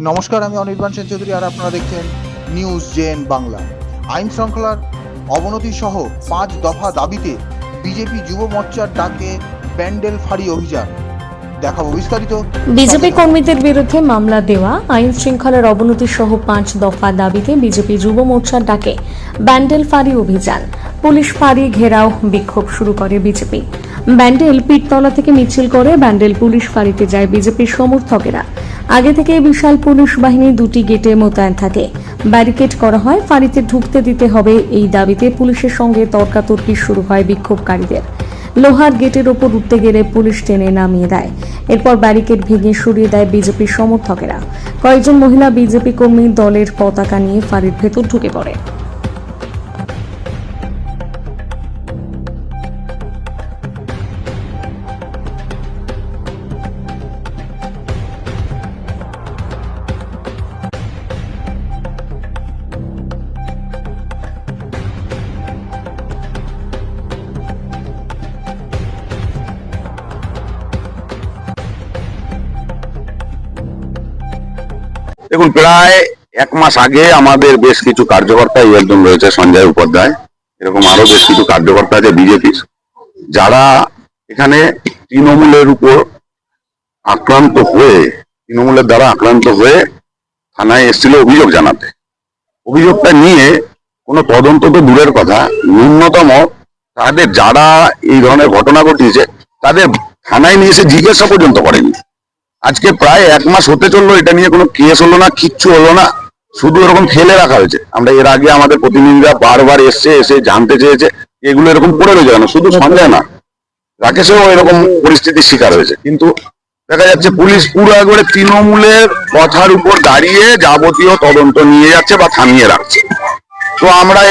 নমস্কার, আমি অনির্বাণ সেন চৌধুরী আর আপনারা দেখছেন নিউজ জেন বাংলা। আইন শৃঙ্খলার অবনতি সহ পাঁচ দফা দাবিতে বিজেপি যুব মোর্চার ডাকে ব্যান্ডেল ফাঁড়ি অভিযান। বিজেপি কর্মীদের বিরুদ্ধে মামলা দেওয়া, আইন শৃঙ্খলার অবনতি সহ পাঁচ দফা দাবিতে বিজেপি যুব মোর্চার ডাকে ব্যান্ডেল ফাঁড়ি অভিযান। পুলিশ ফাঁড়ি ঘেরাও বিক্ষোভ শুরু করে বিজেপি। ব্যান্ডেল পিঠতলা থেকে মিছিল করে ব্যান্ডেল পুলিশ ফাঁড়িতে যায় বিজেপির সমর্থকেরা। আগে থেকে বিশাল পুলিশ বাহিনী দুটি গেটে মোতায়েন থাকে। ব্যারিকেড করা হয়, ফাঁড়িতে ঢুকতে দিতে হবে এই দাবিতে পুলিশের সঙ্গে তর্কাতর্কি শুরু হয় বিক্ষোভকারীদের। লোহার গেটের ওপর উঠতে গেলে পুলিশ টেনে নামিয়ে দেয়। এরপর ব্যারিকেড ভেঙে সরিয়ে দেয় বিজেপির সমর্থকেরা। কয়েকজন মহিলা বিজেপি কর্মী দলের পতাকা নিয়ে ফাঁড়ির ভেতর ঢুকে পড়ে। দেখুন, প্রায় এক মাস আগে আমাদের বেশ কিছু কার্যকর্তা একজন রয়েছে, সঞ্জয় উপাধ্যায়। এরকম আরও বেশ কিছু কার্যকর্তা আছে বিজেপির। যারা এখানে তৃণমূলের উপর আক্রান্ত হয়ে, তৃণমূলের দ্বারা আক্রান্ত হয়ে থানায় এসেছিল অভিযোগ জানাতে। অভিযোগটা নিয়ে কোনো তদন্ত তো দূরের কথা, ন্যূনতম তাদের যারা এই ধরনের ঘটনা ঘটিয়েছে, তাদের থানায় নিয়ে এসে জিজ্ঞাসা পর্যন্ত করেনি। আজকে প্রায় এক মাস হতে চলল, এটা নিয়ে কোনো কেস হলো না, কিচ্ছু হলো না। শুধু এরকম ফেলে রাখা হয়েছে। আমরা এর আগে আমাদের প্রতিনিধিরা বারবার এসছে, এসে জানতে চেয়েছে, এগুলো এরকম পড়ে রয়েছে কেন? শুধু সন্দেহ না। রাকেশেও এরকম পরিস্থিতির শিকার হয়েছে। কিন্তু দেখা যাচ্ছে পুলিশ পুরো একবারে তৃণমূলের কথার উপর দাঁড়িয়ে যাবতীয় তদন্ত নিয়ে যাচ্ছে বা থামিয়ে রাখছে। তো আমরা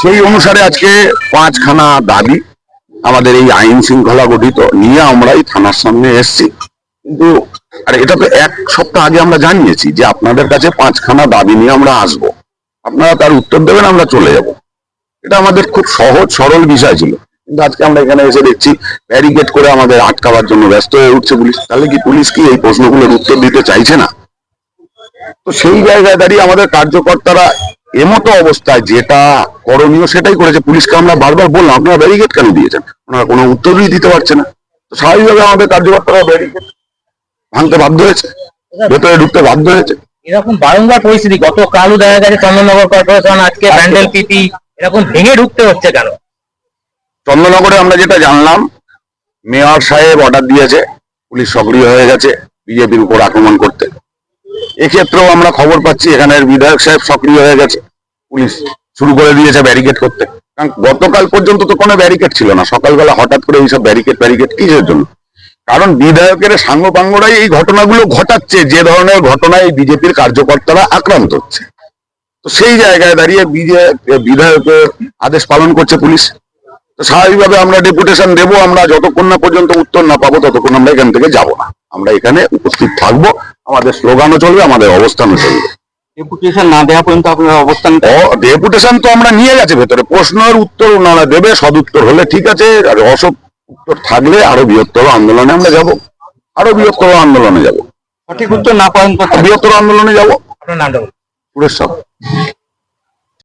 সেই অনুসারে আজকে পাঁচখানা দাবি আমাদের এই আইন শৃঙ্খলা গঠিত নিয়ে আমরা এই থানার সামনে এসেছি। কিন্তু আর এটা তো এক সপ্তাহ আগে আমরা জানিয়েছি যে আপনাদের কাছে পাঁচখানা দাবি নিয়ে আমরা আসব। আপনারা তার উত্তর দেবেন, আমরা চলে যাব। এটা আমাদের খুব সহজ, সরল বিষয় ছিল। কিন্তু আজকে আমরা এখানে এসে দেখছি ব্যারিকেড করে আমাদের আটকাবার জন্য ব্যস্ত হয়ে উঠছে পুলিশ। তাহলে কি পুলিশ কি এই প্রশ্নগুলোর উত্তর দিতে চাইছে না? তো সেই জায়গায় দাঁড়িয়ে আমাদের কার্যকর্তারা এমতো অবস্থায় যেটা করণীয় সেটাই করেছে। পুলিশকে আমরা বারবার বললাম, আপনারা ব্যারিকেড কেন দিয়েছেন? ওনারা কোনো উত্তরই দিতে পারছে না। স্বাভাবিকভাবে আমাদের কার্যকর্তারা ব্যারিকেড ভাঙতে বাধ্য হয়েছে ভেতরে ঢুকতে বাধ্য হয়েছে। এরকম বারংবার পরিস্থিতি গত কালও দেখা গেছে চন্দননগর কর্পোরেশন আজকে ব্যান্ডেল পিপি এরকম ভেঙে ঢুকতে হচ্ছে কেন? চন্দ্রনগরে আমরা যেটা জানলাম মেয়র সাহেব অর্ডার দিয়েছে পুলিশ সক্রিয় হয়ে গেছে বিজেপির উপর আক্রমণ করতে। এক্ষেত্রেও আমরা খবর পাচ্ছি এখানের বিধায়ক সাহেব সক্রিয় হয়ে গেছে পুলিশ শুরু করে দিয়েছে ব্যারিকেড করতে। কারণ গতকাল পর্যন্ত তো কোনো ব্যারিকেড ছিল না সকালবেলা হঠাৎ করে এইসব ব্যারিকেড ব্যারিকেড কিসের জন্য? কারণ বিধায়কের সাঙ্গপাঙ্গরাই এই ঘটনাগুলো ঘটাচ্ছে যে ধরনের ঘটনায় বিজেপির কার্যকর্তারা আক্রান্ত হচ্ছে। তো সেই জায়গায় দাঁড়িয়ে বিধায়কের আদেশ পালন করছে পুলিশ। তো স্বাভাবিকভাবে আমরা ডেপুটেশন দেবো আমরা যতক্ষণ না পর্যন্ত উত্তর না পাবো ততক্ষণ আমরা এখান থেকে যাব না। আমরা এখানে উপস্থিত থাকব আমাদের স্লোগানও চলবে আমাদের অবস্থানও চলবে। ডেপুটেশন না দেওয়া পর্যন্ত আপনার অবস্থান ডেপুটেশন তো আমরা নিয়ে গেছে ভেতরে প্রশ্নের উত্তর ওনারা দেবে সদুত্তর হলে ঠিক আছে আর উত্তর থাকলে আরও বৃহত্তর আন্দোলনে আমরা যাব। আরও বৃহত্তর আন্দোলনে যাব। সঠিক উত্তর না পর্যন্ত বৃহত্তর আন্দোলনে যাব। আপনার